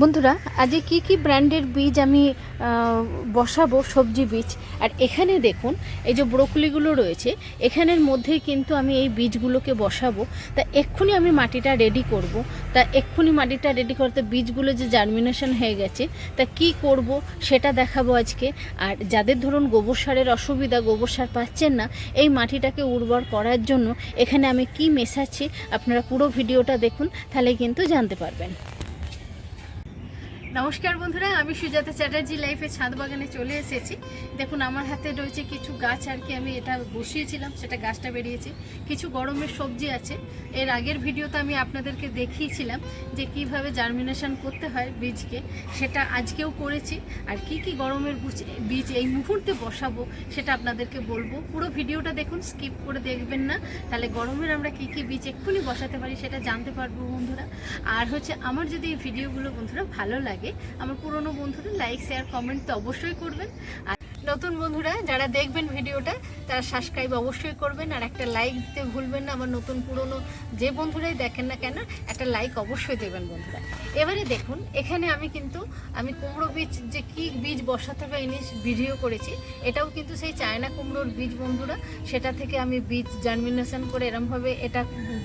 বন্ধুরা, আজকে কি কি ব্র্যান্ডের বীজ আমি বসাবো, সবজি বীজ? আর এখানে দেখুন, এই যে ব্রোকলিগুলো রয়েছে, এখানের মধ্যেই কিন্তু আমি এই বীজগুলোকে বসাবো। তা এক্ষুনি আমি মাটিটা রেডি করব। তা এক্ষুনি মাটিটা রেডি করতে বীজগুলো যে জার্মিনেশন হয়ে গেছে, তা কি করব সেটা দেখাবো আজকে। আর যাদের ধরুন গোবর সারের অসুবিধা, গোবর সার পাচ্ছেন না, এই মাটিটাকে উর্বর করার জন্য এখানে আমি কি মেশাচ্ছি, আপনারা পুরো ভিডিওটা দেখুন, তাহলে কিন্তু জানতে পারবেন। নমস্কার বন্ধুরা, আমি সুজাতা চ্যাটার্জি লাইফে ছাদ বাগানে চলে এসেছি। দেখুন, আমার হাতে রয়েছে কিছু গাছ, আর কি আমি এটা বসিয়েছিলাম, সেটা গাছটা বেরিয়েছে। কিছু গরমের সবজি আছে। এর আগের ভিডিওতে আমি আপনাদেরকে দেখিয়েছিলাম যে কীভাবে জার্মিনেশন করতে হয় বীজকে। সেটা আজকেও করেছি। আর কি কি গরমের বীজ এই মুহূর্তে বসাবো, সেটা আপনাদেরকে বলব। পুরো ভিডিওটা দেখুন স্কিপ করে দেখবেন না। তাহলে গরমের আমরা কি কি বীজ এক্ষুনি বসাতে পারি, সেটা জানতে পারব বন্ধুরা। আর হচ্ছে, আমার যদি এই ভিডিওগুলো বন্ধুরা ভালো লাগে আমার পুরনো বন্ধুরা লাইক শেয়ার কমেন্ট তো অবশ্যই করবেন। আর নতুন বন্ধুরা, যারা দেখবেন ভিডিওটা, তারা সাবস্ক্রাইব অবশ্যই করবেন আর একটা লাইক দিতে ভুলবেন না। আমার নতুন পুরনো যে বন্ধুরাই দেখেন না কেন, একটা লাইক অবশ্যই দেবেন বন্ধুরা। এবারে দেখুন, এখানে আমি কিন্তু, আমি কুমড়ো বীজ যে কি বীজ বসাতে হবে এনে ভিডিও করেছি, এটাও কিন্তু সেই চায়না কুমড়োর বীজ বন্ধুরা। সেটা থেকে আমি বীজ জার্মিনেশন করে এরমভাবে এটা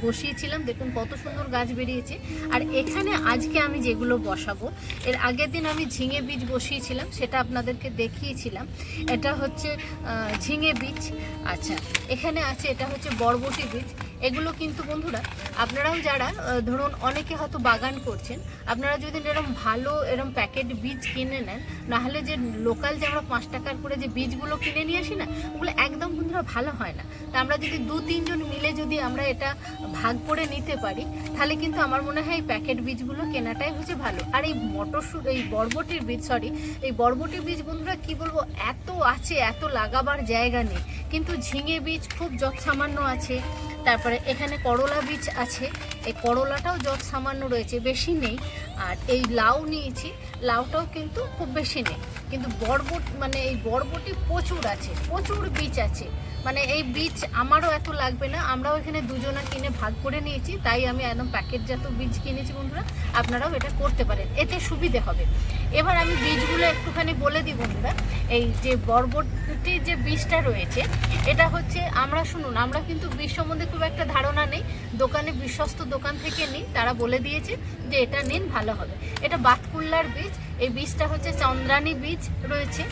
বসিয়েছিলাম। দেখুন কত সুন্দর গাছ বেরিয়েছে। আর এখানে আজকে আমি যেগুলো বসাবো, এর আগের দিন আমি ঝিঙে বীজ বসিয়েছিলাম, সেটা আপনাদেরকে দেখিয়েছিলাম। এটা হচ্ছে ঝিঙে বীজ। আচ্ছা এখানে আছে, এটা হচ্ছে বরবটি বীজ। এগুলো কিন্তু বন্ধুরা, আপনারাও যারা ধরুন অনেকে হয়তো বাগান করছেন, আপনারা যদি এরকম ভালো এরকম প্যাকেট বীজ কিনে নেন, নাহলে যে লোকাল যে আমরা পাঁচ টাকার করে যে বীজগুলো কিনে নিয়ে আসি না, ওগুলো একদম বন্ধুরা ভালো হয় না। তা আমরা যদি দু তিনজন মিলে যদি আমরা এটা ভাগ করে নিতে পারি, তাহলে কিন্তু আমার মনে হয় এই প্যাকেট বীজগুলো কেনাটাই হচ্ছে ভালো। আর এই মটরশুর এই বরবটির বীজ সরি এই বরবটির বীজ বন্ধুরা কি বলব, এত আছে, এত লাগাবার জায়গা নেই। কিন্তু ঝিঙে বীজ খুব যৎসামান্য আছে। তারপরে এখানে করলা বীজ আছে। এই করলাটাও যত সামান্য রয়েছে, বেশি নেই। আর এই লাউ নিয়েছি, লাউটাও কিন্তু খুব বেশি নেই। কিন্তু বরবট মানে এই বরবটি প্রচুর আছে, প্রচুর বীজ আছে। মানে এই বীজ আমারও এত লাগবে না, আমরাও এখানে দুজনা কিনে ভাগ করে নিয়েছি, তাই আমি একদম প্যাকেটজাত বীজ কিনেছি বন্ধুরা, আপনারাও এটা করতে পারেন, এতে সুবিধে হবে। এবার আমি বীজগুলো একটুখানি বলে দিই বন্ধুরা, এই যে বরবটির যে বীজটা রয়েছে, এটা হচ্ছে, আমরা শুনুন, আমরা কিন্তু বীজ সম্বন্ধে খুব একটা ধারণা নেই, দোকানে বিশ্বস্ত দোকান থেকে নিন, তারা বলে দিয়েছে যে এটা নিন, ভালো হবে। এটা বাতকুল্লার বীজ, এই বীজটা হচ্ছে চন্দ্রানী বীজ রয়েছে।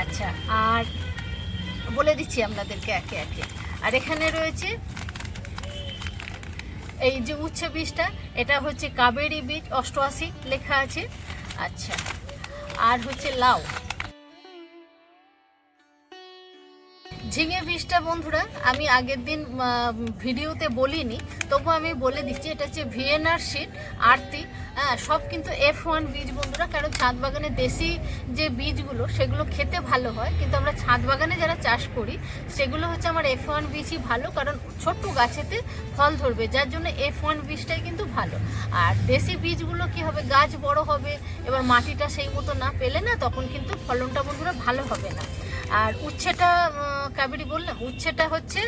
আচ্ছা আর বলে দিচ্ছি আপনাদেরকে একে একে। আর এখানে রয়েছে এই যে উচ্ছে বীজটা, এটা হচ্ছে কাবেরি বীজ, অষ্টআশি লেখা আছে। আচ্ছা আর হচ্ছে লাউ। ঝিঙে বীজটা বন্ধুরা, আমি আগের দিন ভিডিওতে বলিনি তবু আমি বলে দিচ্ছি, এটা হচ্ছে ভিএনআর শিট আরতি হ্যাঁ সব কিন্তু এফ ওয়ান বীজ বন্ধুরা, কারণ ছাদ বাগানে দেশি যে বীজগুলো, সেগুলো খেতে ভালো হয়, কিন্তু আমরা ছাদ বাগানে যারা চাষ করি, সেগুলো হচ্ছে আমার এফ ওয়ান বীজই ভালো, কারণ ছোট্ট গাছেতে ফল ধরবে, যার জন্য এফ ওয়ান বীজটাই কিন্তু ভালো। আর দেশি বীজগুলো কি হবে, গাছ বড় হবে, এবার মাটিটা সেই মতো না পেলে না, তখন কিন্তু ফলনটা বন্ধুরা ভালো হবে না। আর উচ্ছেটা কাবেরি বললাম উচ্ছেটা হচ্ছে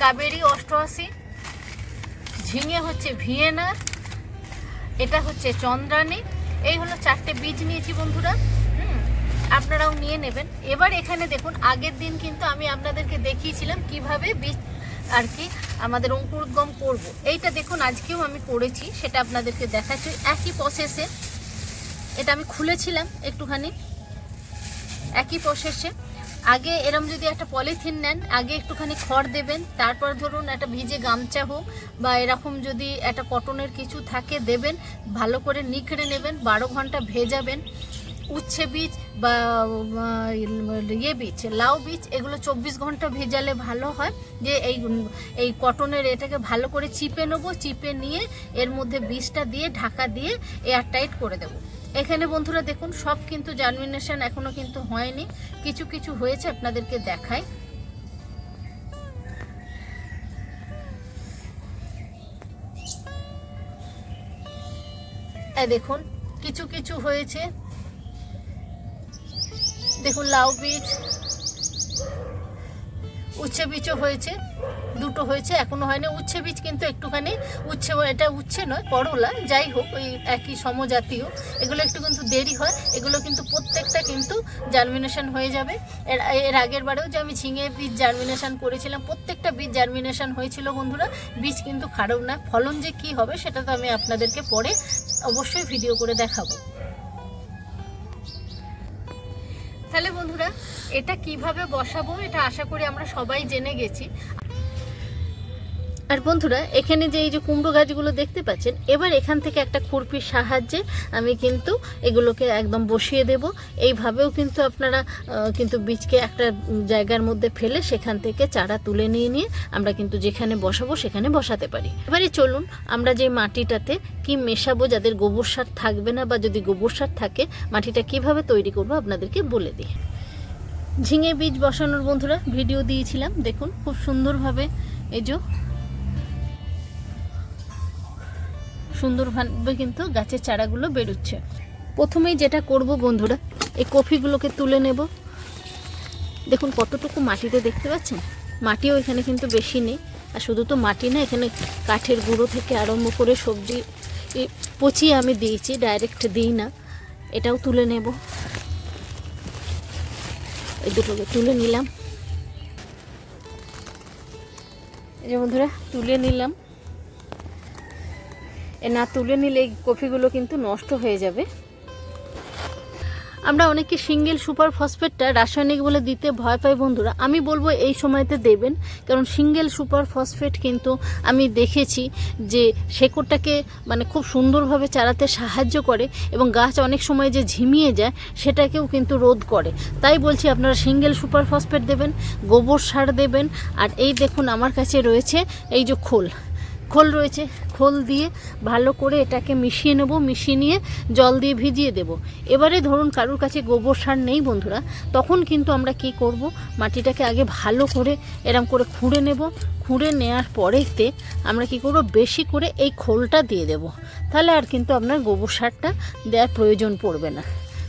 কাবেরি অষ্টআশি, ঝিঙে হচ্ছে ভিয়েনা, এটা হচ্ছে চন্দ্রানী এই হলো চারটে বীজ নিয়েছি বন্ধুরা আপনারাও নিয়ে নেবেন। এবার এখানে দেখুন, আগের দিন কিন্তু আমি আপনাদেরকে দেখিয়েছিলাম কীভাবে বীজ আর কি আমাদের অঙ্কুরোদ্গম করব। এইটা দেখুন, আজকেও আমি করেছি, সেটা আপনাদেরকে দেখাচ্ছি। একই প্রসেসে এটা আমি খুলেছিলাম একটুখানি। একই প্রসেসে আগে এরম যদি একটা পলিথিন নেন, আগে একটুখানি খড় দেবেন, তারপর ধরুন একটা ভিজে গামছা হোক বা এরকম যদি একটা কটনের কিছু থাকে দেবেন, ভালো করে নিখড়ে নেবেন, বারো ঘণ্টা ভেজাবেন, উচ্ছে বীজ বা ইয়ে বীজ, লাউ বীজ, এগুলো চব্বিশ ঘণ্টা ভেজালে ভালো হয়। যে এই এই কটনের এটাকে ভালো করে চিপে নেব, চিপে নিয়ে এর মধ্যে বীজটা দিয়ে, ঢাকা দিয়ে এয়ার টাইট করে দেবো। এখানে বন্ধুরা দেখুন, সব কিন্তু জার্মিনেশন এখনও কিন্তু হয়নি। কিছু কিছু হয়েছে আপনাদেরকে দেখাই। দেখুন, কিছু কিছু হয়েছে। দেখুন, লাউ বীজ। উচ্ছে বীজও হয়েছে, দুটো হয়েছে, এখনও হয়নি উচ্ছে বীজ কিন্তু একটুখানি উচ্ছে এটা উচ্ছে নয়, করলা, যাই হোক, ওই একই সমজাতীয়। এগুলো একটু কিন্তু দেরি হয়, এগুলো কিন্তু প্রত্যেকটা কিন্তু জার্মিনেশন হয়ে যাবে। এর এর আগের বারেও যে আমি ঝিঙে বীজ জার্মিনেশন করেছিলাম, প্রত্যেকটা বীজ জার্মিনেশন হয়েছিল বন্ধুরা, বীজ কিন্তু খারাপ না। ফলন যে কি হবে, সেটা তো আমি আপনাদেরকে পরে অবশ্যই ভিডিও করে দেখাবো। এটা কীভাবে বসাবো এটা আশা করি আমরা সবাই জেনে গেছি। আর বন্ধুরা, এখানে যে এই যে কুমড়ো গাছগুলো দেখতে পাচ্ছেন, এবার এখান থেকে একটা খুরপির সাহায্যে আমি কিন্তু এগুলোকে একদম বসিয়ে দেব। এইভাবেও কিন্তু আপনারা কিন্তু বীজকে একটা জায়গার মধ্যে ফেলে সেখান থেকে চারা তুলে নিয়ে নিয়ে আমরা কিন্তু যেখানে বসাবো সেখানে বসাতে পারি। এবারে চলুন, আমরা যে মাটিটাতে কি মেশাবো, যাদের গোবর সার থাকবে না বা যদি গোবর সার থাকে, মাটিটা কীভাবে তৈরি করব আপনাদেরকে বলে দিই। ঝিঙে বীজ বসানোর বন্ধুরা ভিডিও দিয়েছিলাম, দেখুন, খুব সুন্দরভাবে এই যে সুন্দরভাবে কিন্তু গাছের চারাগুলো বেরোচ্ছে। প্রথমেই যেটা করব বন্ধুরা, এই কফিগুলোকে তুলে নেব। দেখুন কতটুকু মাটিতে দেখতে পাচ্ছেন? মাটিও এখানে কিন্তু বেশি নেই, আর শুধু তো মাটি না, এখানে কাঠের গুঁড়ো থেকে আরম্ভ করে সবজি পচিয়ে আমি দিয়েছি ডাইরেক্ট দিই না, এটাও তুলে নেব। এই দুটোকে তুলে নিলাম। এই যে বন্ধুরা, তুলে নিলাম। এ না, তুলে নিলে এই কফিগুলো কিন্তু নষ্ট হয়ে যাবে। আমরা অনেকে সিঙ্গেল সুপার ফসফেটটা রাসায়নিক বলে দিতে ভয় পাই বন্ধুরা। আমি বলব এই সময়তে দেবেন, কারণ সিঙ্গেল সুপার ফসফেট কিন্তু আমি দেখেছি যে শেকড়টাকে মানে খুব সুন্দরভাবে চালাতে সাহায্য করে এবং গাছ অনেক সময় যে ঝিমিয়ে যায় সেটাকেও কিন্তু রোধ করে। তাই বলছি আপনারা সিঙ্গেল সুপার ফসফেট দেবেন, গোবর সার দেবেন, আর এই দেখুন আমার কাছে রয়েছে এই যে খোল। খোল রয়েছে, খোল দিয়ে ভালো করে এটাকে মিশিয়ে নেব, মিশিয়ে নিয়ে জল দিয়ে ভিজিয়ে দেব। এবারে ধরুন কারোর কাছে গোবর সার নেই বন্ধুরা, তখন কিন্তু আমরা কি করব? মাটিটাকে আগে ভালো করে এরম করে খুঁড়ে নেব। খুঁড়ে নেওয়ার পরেতে আমরা কি করব? বেশি করে এই খোলটা দিয়ে দেব। তাহলে আর কিন্তু আপনার গোবর সারটা দেওয়ার প্রয়োজন পড়বে না।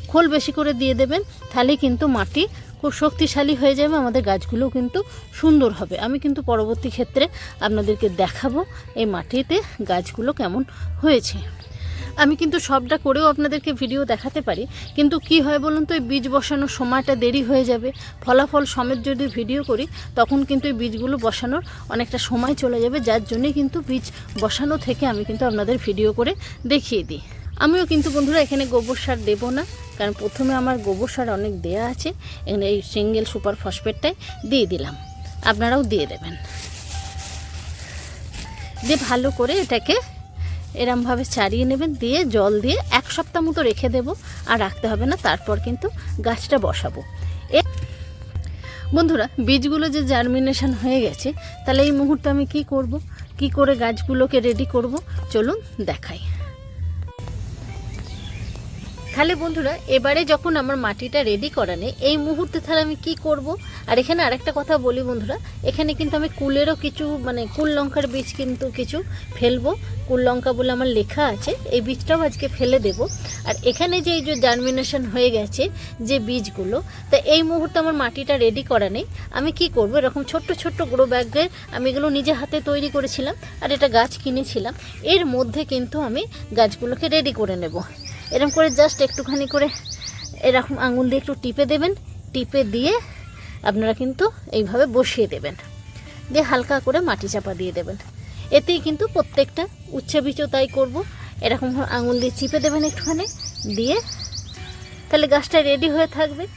খোল বেশি করে দিয়ে দেবেন তাহলে কিন্তু মাটি খুব শক্তিশালী হয়ে যাবে, আমাদের গাছগুলোও কিন্তু সুন্দর হবে। আমি কিন্তু পরবর্তী ক্ষেত্রে আপনাদেরকে দেখাবো এই মাটিতে গাছগুলো কেমন হয়েছে। আমি কিন্তু সবটা করেও আপনাদেরকে ভিডিও দেখাতে পারি, কিন্তু কি হয় বলুন তো, এই বীজ বসানোর সময়টা দেরি হয়ে যাবে। ফলাফল সমেত যদি ভিডিও করি, তখন কিন্তু এই বীজগুলো বসানোর অনেকটা সময় চলে যাবে, যার জন্যে কিন্তু বীজ বসানো থেকে আমি কিন্তু আপনাদের ভিডিও করে দেখিয়ে দিই। আমিও কিন্তু বন্ধুরা এখানে গোবর সার দেবো না। কারণ প্রথমে আমার গোবর সার অনেক দেয়া আছে, এখানে এই সিঙ্গেল সুপার ফসফেটটাই দিয়ে দিলাম। আপনারাও দিয়ে দেবেন। দিয়ে ভালো করে এটাকে এরমভাবে চারিয়ে নেবেন, দিয়ে জল দিয়ে এক সপ্তাহ মতো রেখে দেব, আর রাখতে হবে না, তারপর কিন্তু গাছটা বসাবো। এ বন্ধুরা, বীজগুলো যে জার্মিনেশন হয়ে গেছে, তাহলে এই মুহূর্তে আমি কি করব? কি করে গাছগুলোকে রেডি করব? চলুন দেখাই। তাহলে বন্ধুরা, এবারে যখন আমার মাটিটা রেডি করা নেই, এই মুহূর্তে তাহলে আমি কি করব? আর এখানে আরেকটা কথা বলি বন্ধুরা, এখানে কিন্তু আমি কুলেরও কিছু মানে কুল লঙ্কার বীজ কিন্তু কিছু ফেলব। কুল লঙ্কা বলে আমার লেখা আছে, এই বীজটাও আজকে ফেলে দেব। আর এখানে যে, এই যে জার্মিনেশন হয়ে গেছে যে বীজগুলো, তা এই মুহূর্তে আমার মাটিটা রেডি করা নেই। আমি কি করব? এরকম ছোট্ট ছোট্ট গ্রো ব্যাগে আমি এগুলো নিজে হাতে তৈরি করেছিলাম, আর এটা গাছ কিনেছিলাম। এর মধ্যে কিন্তু আমি গাছগুলোকে রেডি করে নেব। এরকম করে জাস্ট একটুখানি করে এরকম আঙুল দিয়ে একটু টিপে দেবেন। টিপে দিয়ে আপনারা কিন্তু এইভাবে বসিয়ে দেবেন। দিয়ে হালকা করে মাটি চাপা দিয়ে দেবেন। এতেই কিন্তু প্রত্যেকটা উচ্ছে বীজও তাই করব। এরকম আঙুল দিয়ে চিপে দেবেন একটুখানি। দিয়ে তাহলে গাছটা রেডি হয়ে থাকবে।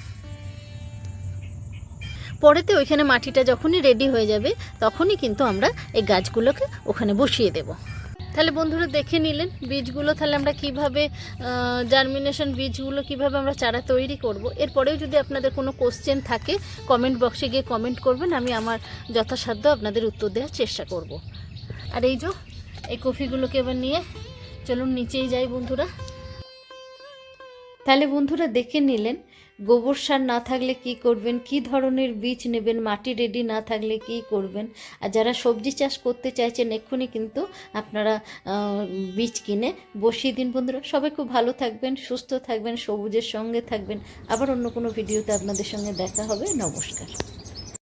পরেতে ওইখানে মাটিটা যখনই রেডি হয়ে যাবে, তখনই কিন্তু আমরা এই গাছগুলোকে ওখানে বসিয়ে দেব। তাহলে বন্ধুরা দেখে নিলেন বীজগুলো তাহলে আমরা কীভাবে জার্মিনেশন বীজগুলো কীভাবে আমরা চারা তৈরি করব। এরপরেও যদি আপনাদের কোনো কোশ্চেন থাকে কমেন্ট বক্সে গিয়ে কমেন্ট করবেন, আমি আমার যথাসাধ্য আপনাদের উত্তর দেওয়ার চেষ্টা করব। আর এই যে, এই কফিগুলোকে এবার নিয়ে চলুন নিচেই যাই বন্ধুরা। তাহলে বন্ধুরা দেখে নিলেন গোবর সার না থাকলে কি করবেন? কি ধরনের বীজ নেবেন? মাটি রেডি না থাকলে কি করবেন? আর যারা সবজি চাষ করতে চাইছেন, এক্ষুনি কিন্তু আপনারা বীজ কিনে বসিয়ে দিন বন্ধুরা। সবাই খুব ভালো থাকবেন, সুস্থ থাকবেন, সবুজের সঙ্গে থাকবেন। আবার অন্য কোনো ভিডিওতে আপনাদের সঙ্গে দেখা হবে। নমস্কার।